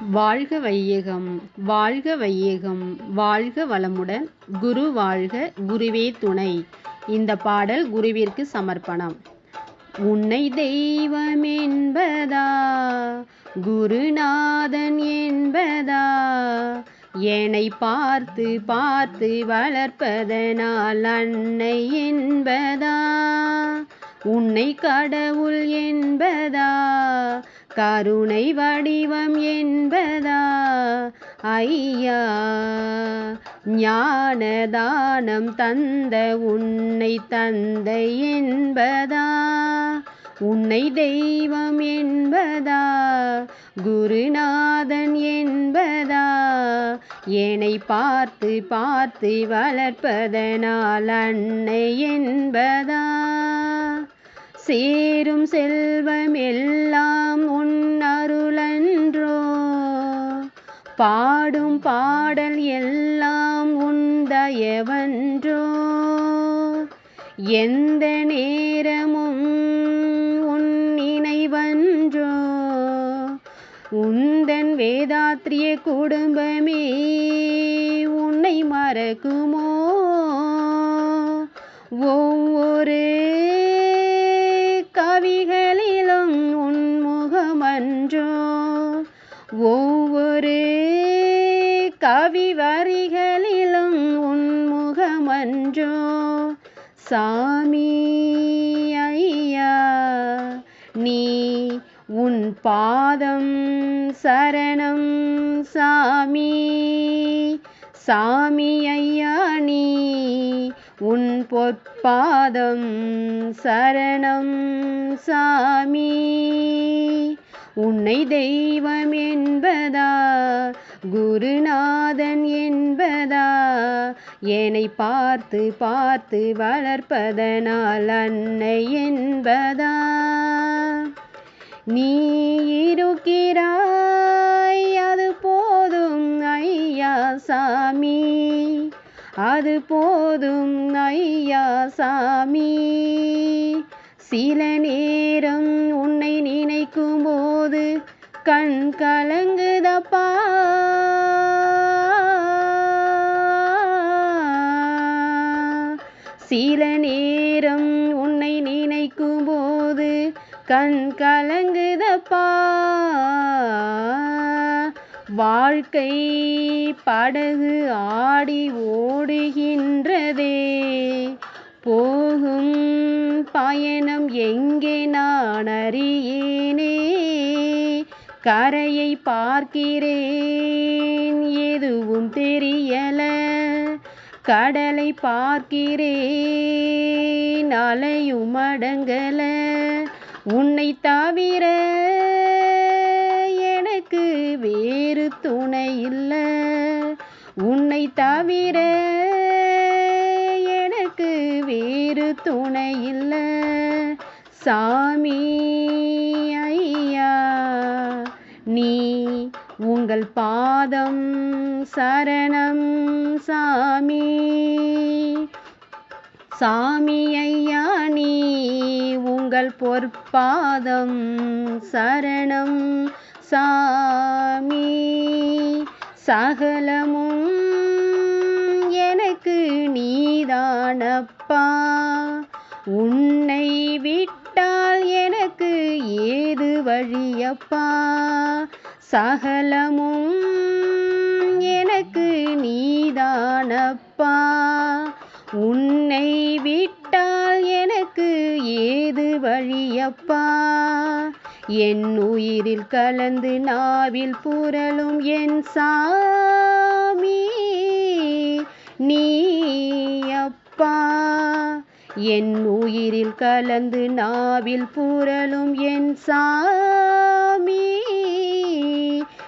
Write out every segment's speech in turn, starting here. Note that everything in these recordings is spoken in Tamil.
வாழ்க வையகம் வாழ்க வையகம் வாழ்க வளமுடன் குரு வாழ்க குருவே துணை. இந்த பாடல் குருவிற்கு சமர்ப்பணம். உன்னை தெய்வம் என்பதா குருநாதன் என்பதா என்னை பார்த்து பார்த்து வளர்ப்பதனால் அன்னை என்பதா உன்னை கடவுள் என்பதா கருணை வடிவம் என்பதா? ஐயா ஞானதானம் தந்த உன்னை தந்தை என்பதா? உன்னை தெய்வம் என்பதா? குருநாதன் என்பதா? என்னை பார்த்து பார்த்து வளர்ப்பதனால் அன்னை என்பதா? சேரும் செல்வம் எல்லாம் பாடும் பாடல் எல்லாம் உந்தயவன்றோ. எந்த நேரமும் உன் நினைவன்றோ. உந்தன் வேதாத்திரிய குடும்பமே உன்னை மறக்குமோ. ஒவ்வொரு சாமி ஐயா நீ உன் பாதம் சரணம் சாமி. சாமி ஐயா நீ உன் பொற்பாதம் சரணம் சாமி. உன்னை தெய்வம் என்பதா குருநாதன் என்பதா என்னை பார்த்து பார்த்து வளர்ப்பதனால் அன்னை என்பதா? நீ இருக்கிறாய் அது போதும் ஐயா சாமி. அது போதும் ஐயா சாமி. சில நேரம் உன்னை நினைக்கும் போது கண் கலங்குதப்பா. சில நேரம் உன்னை நினைக்கும் போது கண் கலங்குதப்பா. வாழ்க்கை படகு ஆடி ஓடுகின்றதே. போகும் பயணம் எங்கே நான் அறியேனே. கரையை பார்க்கிறேன் எதுவும் தெரியலை. கடலை பார்க்கிறேன் அலையும் அடங்கல. உன்னை தவிர எனக்கு வேறு துணை இல்லை. உன்னை தவிர எனக்கு வேறு துணை இல்லை. சாமி ஐயா நீ உங்கள் பாதம் சரணம் சாமி. சாமி ஐயா நீ உங்கள் பொற்பாதம் சரணம் சாமி. சகலமும் எனக்கு நீதானப்பா. உன்னை விட்டால் எனக்கு ஏது வழியப்பா? சகலமும் எனக்கு நீதானப்பா. உன்னை விட்டால் எனக்கு ஏது வழியப்பா? என் உயிரில் கலந்து நாவில் புரளும் என் சாமி நீ அப்பா என் உயிரில் கலந்து நாவில் புரளும் என் சா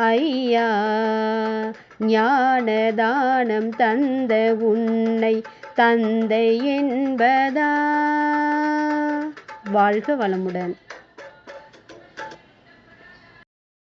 ஐயா ஞானதானம் தந்த உன்னை தந்தை என்பதா? வாழ்க வளமுடன்.